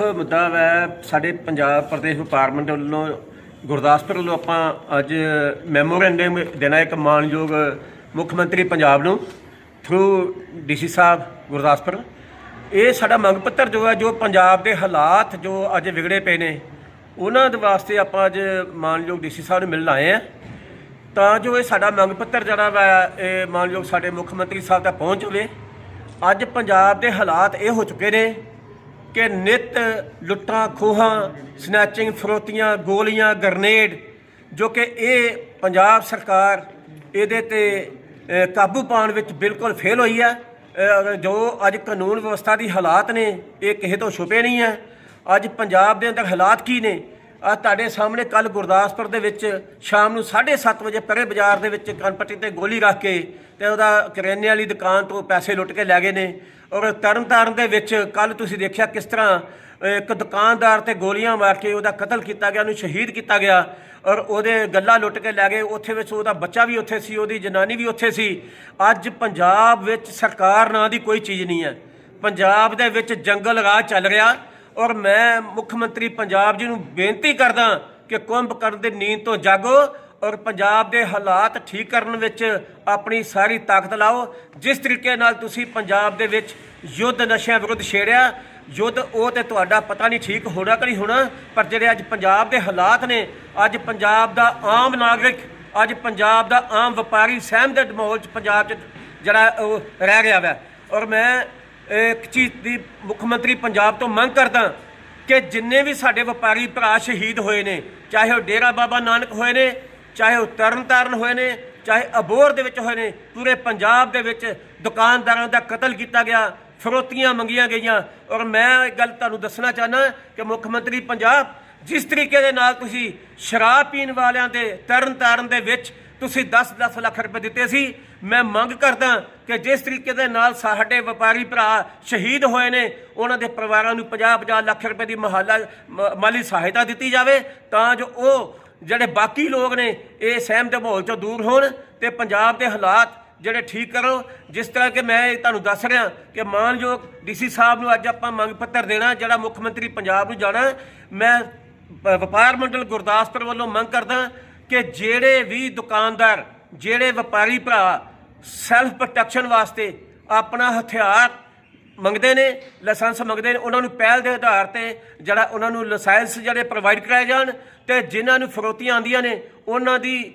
ਮੁੱਖ ਮੁੱਦਾ ਹੈ ਸਾਡੇ ਪੰਜਾਬ ਪ੍ਰਦੇਸ਼ ਪਾਰਲੀਮੈਂਟ ਵੱਲੋਂ ਗੁਰਦਾਸਪੁਰ ਵੱਲੋਂ ਆਪਾਂ ਅੱਜ ਮੈਮੋਰੈਂਡਮ ਦੇਣਾ ਇੱਕ ਮਾਨਯੋਗ ਮੁੱਖ ਮੰਤਰੀ ਪੰਜਾਬ ਨੂੰ ਥਰੂ ਡੀਸੀ ਸਾਹਿਬ ਗੁਰਦਾਸਪੁਰ। ਇਹ ਸਾਡਾ ਮੰਗ ਪੱਤਰ ਜੋ ਹੈ, ਜੋ ਪੰਜਾਬ ਦੇ ਹਾਲਾਤ ਜੋ ਅੱਜ ਵਿਗੜੇ ਪਏ ਨੇ, ਉਹਨਾਂ ਦੇ ਵਾਸਤੇ ਆਪਾਂ ਅੱਜ ਮਾਨਯੋਗ ਡੀਸੀ ਸਾਹਿਬ ਨੂੰ ਮਿਲਣ ਆਏ ਆ ਤਾਂ ਜੋ ਇਹ ਸਾਡਾ ਮੰਗ ਪੱਤਰ ਜਿਹੜਾ ਵਾ, ਇਹ ਮਾਨਯੋਗ ਸਾਡੇ ਮੁੱਖ ਮੰਤਰੀ ਸਾਹਿਬ ਤੱਕ ਪਹੁੰਚ ਜਾਵੇ। ਅੱਜ ਪੰਜਾਬ ਦੇ ਹਾਲਾਤ ਇਹ ਹੋ ਚੁੱਕੇ ਨੇ ਕਿ ਨਿਤ ਲੁੱਟਾਂ ਖੋਹਾਂ ਸਨੈਚਿੰਗ ਫਰੋਤੀਆਂ, ਗੋਲੀਆਂ ਗਰਨੇਡ ਜੋ ਕਿ ਇਹ ਪੰਜਾਬ ਸਰਕਾਰ ਇਹਦੇ ਤੇ ਕਾਬੂ ਪਾਉਣ ਵਿੱਚ ਬਿਲਕੁਲ ਫੇਲ ਹੋਈ ਹੈ। ਜੋ ਅੱਜ ਕਾਨੂੰਨ ਵਿਵਸਥਾ ਦੀ ਹਾਲਾਤ ਨੇ, ਇਹ ਕਿਸੇ ਤੋਂ ਛੁਪੇ ਨਹੀਂ ਹੈ। ਅੱਜ ਪੰਜਾਬ ਦੇ ਅੰਦਰ ਹਾਲਾਤ ਕੀ ਨੇ? ਆ ਤੁਹਾਡੇ ਸਾਹਮਣੇ ਕੱਲ ਗੁਰਦਾਸਪੁਰ ਦੇ ਵਿੱਚ ਸ਼ਾਮ ਨੂੰ 7:30 ਵਜੇ ਪਰੇ ਬਾਜ਼ਾਰ ਦੇ ਵਿੱਚ ਕਨਪੱਟੀ ਤੇ ਗੋਲੀ ਰੱਖ ਕੇ ਤੇ ਉਹਦਾ ਕਰਿਆਨੇ ਵਾਲੀ ਦੁਕਾਨ ਤੋਂ ਪੈਸੇ ਲੁੱਟ ਕੇ ਲੈ ਗਏ ਨੇ। ਔਰ ਤਰਨਤਾਰਨ ਦੇ ਵਿੱਚ ਕੱਲ ਤੁਸੀਂ ਦੇਖਿਆ ਕਿਸ ਤਰ੍ਹਾਂ ਇੱਕ ਦੁਕਾਨਦਾਰ ਤੇ ਗੋਲੀਆਂ ਮਾਰ ਕੇ ਉਹਦਾ ਕਤਲ ਕੀਤਾ ਗਿਆ, ਉਹਨੂੰ ਸ਼ਹੀਦ ਕੀਤਾ ਗਿਆ। ਔਰ ਉਹਦੇ ਗੱਲਾਂ ਲੁੱਟ ਕੇ ਲੈ ਗਏ। ਉੱਥੇ ਵਿੱਚ ਉਹਦਾ ਬੱਚਾ ਵੀ ਉੱਥੇ ਸੀ, ਉਹਦੀ ਜਨਾਨੀ ਵੀ ਉੱਥੇ ਸੀ। ਅੱਜ ਪੰਜਾਬ ਵਿੱਚ ਸਰਕਾਰ ਨਾਂ ਦੀ ਕੋਈ ਚੀਜ਼ ਨਹੀਂ ਹੈ। ਪੰਜਾਬ ਦੇ ਵਿੱਚ ਜੰਗਲ ਰਾਜ ਚੱਲ ਰਿਹਾ। ਔਰ ਮੈਂ ਮੁੱਖ ਮੰਤਰੀ ਪੰਜਾਬ ਜੀ ਨੂੰ ਬੇਨਤੀ ਕਰਦਾ ਕਿ ਕੁੰਭ ਕਰਨ ਦੇ ਨੀਂਦ ਤੋਂ ਜਾਗੋ ਔਰ ਪੰਜਾਬ ਦੇ ਹਾਲਾਤ ਠੀਕ ਕਰਨ ਵਿੱਚ ਆਪਣੀ ਸਾਰੀ ਤਾਕਤ ਲਾਓ। ਜਿਸ ਤਰੀਕੇ ਨਾਲ ਤੁਸੀਂ ਪੰਜਾਬ ਦੇ ਵਿੱਚ ਯੁੱਧ ਨਸ਼ਿਆਂ ਵਿਰੁੱਧ ਛੇੜਿਆ, ਯੁੱਧ ਉਹ ਤੇ ਤੁਹਾਡਾ ਪਤਾ ਨਹੀਂ ਠੀਕ ਹੋਣਾ ਕਿ ਨਹੀਂ ਹੋਣਾ, ਪਰ ਜਿਹੜੇ ਅੱਜ ਪੰਜਾਬ ਦੇ ਹਾਲਾਤ ਨੇ, ਅੱਜ ਪੰਜਾਬ ਦਾ ਆਮ ਨਾਗਰਿਕ, ਅੱਜ ਪੰਜਾਬ ਦਾ ਆਮ ਵਪਾਰੀ ਸਹਿਮ ਦੇ ਮਾਹੌਲ 'ਚ ਪੰਜਾਬ 'ਚ ਜਿਹੜਾ ਉਹ ਰਹਿ ਗਿਆ ਵਾ। ਔਰ ਮੈਂ ਇੱਕ ਚੀਜ਼ ਦੀ ਮੁੱਖ ਮੰਤਰੀ ਪੰਜਾਬ ਤੋਂ ਮੰਗ ਕਰਦਾ ਕਿ ਜਿੰਨੇ ਵੀ ਸਾਡੇ ਵਪਾਰੀ ਭਰਾ ਸ਼ਹੀਦ ਹੋਏ ਨੇ, ਚਾਹੇ ਉਹ ਡੇਰਾ ਬਾਬਾ ਨਾਨਕ ਹੋਏ ਨੇ, ਚਾਹੇ ਉਹ ਤਰਨਤਾਰਨ ਹੋਏ ਨੇ, ਚਾਹੇ ਅਬੋਰ ਦੇ ਵਿੱਚ ਹੋਏ ਨੇ, ਪੂਰੇ ਪੰਜਾਬ ਦੇ ਵਿੱਚ ਦੁਕਾਨਦਾਰਾਂ ਦਾ ਕਤਲ ਕੀਤਾ ਗਿਆ, ਫਰੋਤੀਆਂ ਮੰਗੀਆਂ ਗਈਆਂ। ਔਰ ਮੈਂ ਇਹ ਗੱਲ ਤੁਹਾਨੂੰ ਦੱਸਣਾ ਚਾਹਨਾ ਕਿ ਮੁੱਖ ਮੰਤਰੀ ਪੰਜਾਬ, ਜਿਸ ਤਰੀਕੇ ਦੇ ਨਾਲ ਤੁਸੀਂ ਸ਼ਰਾਬ ਪੀਣ ਵਾਲਿਆਂ ਦੇ ਤਰਨਤਾਰਨ ਦੇ ਵਿੱਚ ਤੁਸੀਂ 10-10 ਲੱਖ ਰੁਪਏ ਦਿੱਤੇ ਸੀ। ਮੈਂ ਮੰਗ ਕਰਦਾ ਕਿ ਜਿਸ ਤਰੀਕੇ ਦੇ ਨਾਲ ਸਾਡੇ ਵਪਾਰੀ ਭਰਾ ਸ਼ਹੀਦ ਹੋਏ ਨੇ, ਉਹਨਾਂ ਦੇ ਪਰਿਵਾਰਾਂ ਨੂੰ 50-50 ਲੱਖ ਰੁਪਏ ਦੀ ਮਹਾਲਾ, ਮ- ਮਾਲੀ ਸਹਾਇਤਾ ਦਿੱਤੀ ਜਾਵੇ, ਤਾਂ ਜੋ ਉਹ ਜਿਹੜੇ ਬਾਕੀ ਲੋਕ ਨੇ, ਇਹ ਸਹਿਮ ਦੇ ਮਾਹੌਲ ਚੋਂ ਦੂਰ ਹੋਣ ਤੇ ਪੰਜਾਬ ਦੇ ਹਾਲਾਤ ਜਿਹੜੇ ਠੀਕ ਕਰੋ ਜਿਸ ਤਰ੍ਹਾਂ ਕਿ ਮੈਂ ਇਹ ਤੁਹਾਨੂੰ ਦੱਸ ਰਿਹਾ ਕਿ ਮਾਨਯੋਗ ਡੀਸੀ ਸਾਹਿਬ ਨੂੰ ਅੱਜ ਆਪਾਂ ਮੰਗ ਪੱਤਰ ਦੇਣਾ, ਜਿਹੜਾ ਮੁੱਖ ਮੰਤਰੀ ਪੰਜਾਬ ਨੂੰ ਜਾਣਾ। ਮੈਂ ਵਪਾਰ ਮੰਡਲ ਗੁਰਦਾਸਪੁਰ ਵੱਲੋਂ ਮੰਗ ਕਰਦਾ ਕਿ ਜਿਹੜੇ ਵੀ ਦੁਕਾਨਦਾਰ, ਜਿਹੜੇ ਵਪਾਰੀ ਭਰਾ ਸੈਲਫ ਪ੍ਰੋਟੈਕਸ਼ਨ ਵਾਸਤੇ ਆਪਣਾ ਹਥਿਆਰ ਮੰਗਦੇ ਨੇ, ਲਾਇਸੈਂਸ ਮੰਗਦੇ ਨੇ, ਉਹਨਾਂ ਨੂੰ ਪਹਿਲ ਦੇ ਆਧਾਰ ਤੇ ਜਿਹੜਾ ਉਹਨਾਂ ਨੂੰ ਲਾਇਸੈਂਸ ਜਿਹੜੇ ਪ੍ਰੋਵਾਈਡ ਕਰਾਏ ਜਾਣ ਤੇ ਜਿਨ੍ਹਾਂ ਨੂੰ ਫਰੋਤੀਆਂ ਆਉਂਦੀਆਂ ਨੇ, ਉਹਨਾਂ ਦੀ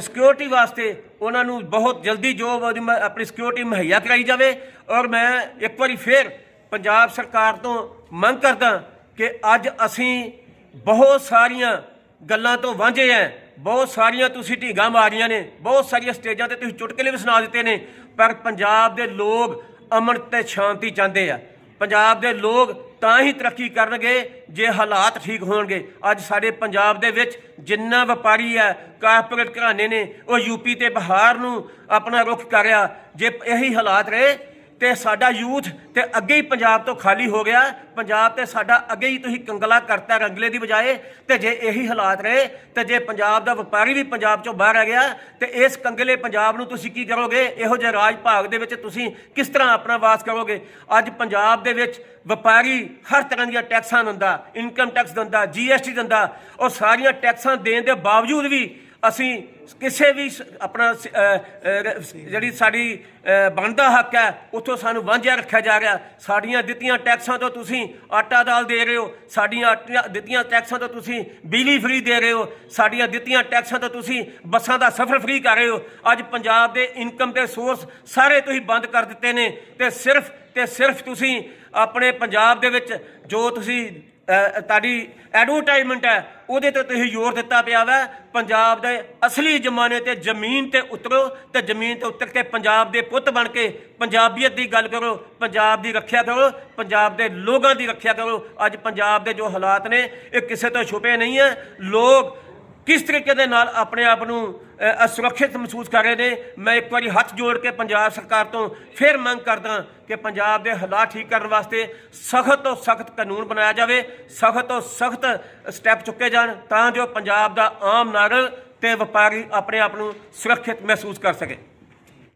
ਸਿਕਿਉਰਿਟੀ ਵਾਸਤੇ ਉਹਨਾਂ ਨੂੰ ਬਹੁਤ ਜਲਦੀ ਜੋ ਉਹਦੀ ਆਪਣੀ ਸਿਕਿਉਰਿਟੀ ਮੁਹੱਈਆ ਕਰਾਈ ਜਾਵੇ। ਔਰ ਮੈਂ ਇੱਕ ਵਾਰੀ ਫੇਰ ਪੰਜਾਬ ਸਰਕਾਰ ਤੋਂ ਮੰਗ ਕਰਦਾ ਕਿ ਅੱਜ ਅਸੀਂ ਬਹੁਤ ਸਾਰੀਆਂ ਗੱਲਾਂ ਤੋਂ ਵਾਂਝੇ ਐ ਬਹੁਤ ਸਾਰੀਆਂ ਤੁਸੀਂ ਢੀਂਗਾਂ ਮਾਰੀਆਂ ਨੇ, ਬਹੁਤ ਸਾਰੀਆਂ ਸਟੇਜਾਂ ਤੇ ਤੁਸੀਂ ਚੁਟਕਲੇ ਵੀ ਸੁਣਾ ਦਿੱਤੇ ਨੇ, ਪਰ ਪੰਜਾਬ ਦੇ ਲੋਕ ਅਮਨ ਤੇ ਸ਼ਾਂਤੀ ਚਾਹੁੰਦੇ ਆ। ਪੰਜਾਬ ਦੇ ਲੋਕ ਤਾਂ ਹੀ ਤਰੱਕੀ ਕਰਨਗੇ ਜੇ ਹਾਲਾਤ ਠੀਕ ਹੋਣਗੇ। ਅੱਜ ਸਾਡੇ ਪੰਜਾਬ ਦੇ ਵਿੱਚ ਜਿੰਨਾ ਵਪਾਰੀ ਹੈ ਕਾਰਪੋਰੇਟ ਘਰਾਣੇ ਨੇ, ਉਹ ਯੂਪੀ ਤੇ ਬਿਹਾਰ ਨੂੰ ਆਪਣਾ ਰੁਖ ਕਰ ਰਿਹਾ। ਜੇ ਇਹੀ ਹਾਲਾਤ ਰਹੇ ਤੇ ਸਾਡਾ ਯੂਥ ਤੇ ਅੱਗੇ ਹੀ ਪੰਜਾਬ ਤੋਂ ਖਾਲੀ ਹੋ ਗਿਆ। ਪੰਜਾਬ ਤੇ ਸਾਡਾ ਅੱਗੇ ਹੀ ਤੁਸੀਂ ਕੰਗਲਾ ਕਰਤਾ ਰੰਗਲੇ ਦੀ ਬਜਾਏ। ਤੇ ਜੇ ਇਹੀ ਹਾਲਾਤ ਰਹੇ, ਤੇ ਜੇ ਪੰਜਾਬ ਦਾ ਵਪਾਰੀ ਵੀ ਪੰਜਾਬ ਚੋਂ ਬਾਹਰ ਆ ਗਿਆ, ਤੇ ਇਸ ਕੰਗਲੇ ਪੰਜਾਬ ਨੂੰ ਤੁਸੀਂ ਕੀ ਕਰੋਗੇ? ਇਹੋ ਜਿਹੇ ਰਾਜ ਭਾਗ ਦੇ ਵਿੱਚ ਤੁਸੀਂ ਕਿਸ ਤਰ੍ਹਾਂ ਆਪਣਾ ਵਾਸ ਕਰੋਗੇ? ਅੱਜ ਪੰਜਾਬ ਦੇ ਵਿੱਚ ਵਪਾਰੀ ਹਰ ਤਰ੍ਹਾਂ ਦੀਆਂ ਟੈਕਸਾਂ ਦਿੰਦਾ ਇਨਕਮ ਟੈਕਸ ਦਿੰਦਾ ਜੀਐਸਟੀ ਦਿੰਦਾ ਔਰ ਸਾਰੀਆਂ ਟੈਕਸਾਂ ਦੇਣ ਦੇ ਬਾਵਜੂਦ ਵੀ ਅਸੀਂ ਕਿਸੇ ਵੀ ਸ- ਆਪਣਾ ਸ- ਅ, ਅ, ਜਿਹੜੀ ਸਾਡੀ ਅ, ਬਣਦਾ ਹੱਕ ਹੈ ਉੱਥੋਂ ਸਾਨੂੰ ਵਾਂਝਿਆ ਰੱਖਿਆ ਜਾ ਰਿਹਾ। ਸਾਡੀਆਂ ਦਿੱਤੀਆਂ ਟੈਕਸਾਂ ਤੋਂ ਤੁਸੀਂ ਆਟਾ ਦਾਲ ਦੇ ਰਹੇ ਹੋ। ਸਾਡੀਆਂ ਆਟੀਆਂ- ਦਿੱਤੀਆਂ ਟੈਕਸਾਂ ਤੋਂ ਤੁਸੀਂ ਬਿਜਲੀ ਫ੍ਰੀ ਦੇ ਰਹੇ ਹੋ। ਸਾਡੀਆਂ ਦਿੱਤੀਆਂ ਟੈਕਸਾਂ ਤੋਂ ਤੁਸੀਂ ਬੱਸਾਂ ਦਾ ਸਫ਼ਰ ਫ੍ਰੀ ਕਰ ਰਹੇ ਹੋ। ਅੱਜ ਪੰਜਾਬ ਦੇ ਇਨਕਮ ਦੇ ਸੋਰਸ ਸਾਰੇ ਤੁਸੀਂ ਬੰਦ ਕਰ ਦਿੱਤੇ ਨੇ। ਤੇ ਸਿਰਫ ਤੇ ਸਿਰਫ ਤੁਸੀਂ ਆਪਣੇ ਪੰਜਾਬ ਦੇ ਵਿੱਚ ਜੋ ਤੁਸੀਂ ਤੁਹਾਡੀ ਐਡਵਰਟਾਈਜ਼ਮੈਂਟ ਹੈ, ਉਹਦੇ ਤੇ ਤੁਸੀਂ ਜ਼ੋਰ ਦਿੱਤਾ ਪਿਆ ਵਾ। ਪੰਜਾਬ ਦੇ ਅਸਲੀ ਜਮਾਨੇ ਤੇ ਜ਼ਮੀਨ ਤੇ ਉਤਰੋ ਤੇ ਜ਼ਮੀਨ ਤੇ ਉਤਰ ਕੇ ਪੰਜਾਬ ਦੇ ਪੁੱਤ ਬਣ ਕੇ ਪੰਜਾਬੀਅਤ ਦੀ ਗੱਲ ਕਰੋ, ਪੰਜਾਬ ਦੀ ਰੱਖਿਆ ਕਰੋ, ਪੰਜਾਬ ਦੇ ਲੋਕਾਂ ਦੀ ਰੱਖਿਆ ਕਰੋ। ਅੱਜ ਪੰਜਾਬ ਦੇ ਜੋ ਹਾਲਾਤ ਨੇ, ਇਹ ਕਿਸੇ ਤੋਂ ਛੁਪੇ ਨਹੀਂ ਹੈ। ਲੋਕ ਕਿਸ ਤਰੀਕੇ ਦੇ ਨਾਲ ਆਪਣੇ ਆਪ ਨੂੰ ਅਸੁਰੱਖਿਅਤ ਮਹਿਸੂਸ ਕਰ ਰਹੇ ਨੇ? ਮੈਂ ਇੱਕ ਵਾਰੀ ਹੱਥ ਜੋੜ ਕੇ ਪੰਜਾਬ ਸਰਕਾਰ ਤੋਂ ਫਿਰ ਮੰਗ ਕਰਦਾ ਕਿ ਪੰਜਾਬ ਦੇ ਹਾਲਾਤ ਠੀਕ ਕਰਨ ਵਾਸਤੇ ਸਖਤ ਤੋਂ ਸਖਤ ਕਾਨੂੰਨ ਬਣਾਇਆ ਜਾਵੇ, ਸਖਤ ਤੋਂ ਸਖਤ ਸਟੈਪ ਚੁੱਕੇ ਜਾਣ, ਤਾਂ ਜੋ ਪੰਜਾਬ ਦਾ ਆਮ ਨਾਗਰਿਕ ਤੇ ਵਪਾਰੀ ਆਪਣੇ ਆਪ ਨੂੰ ਸੁਰੱਖਿਅਤ ਮਹਿਸੂਸ ਕਰ ਸਕੇ।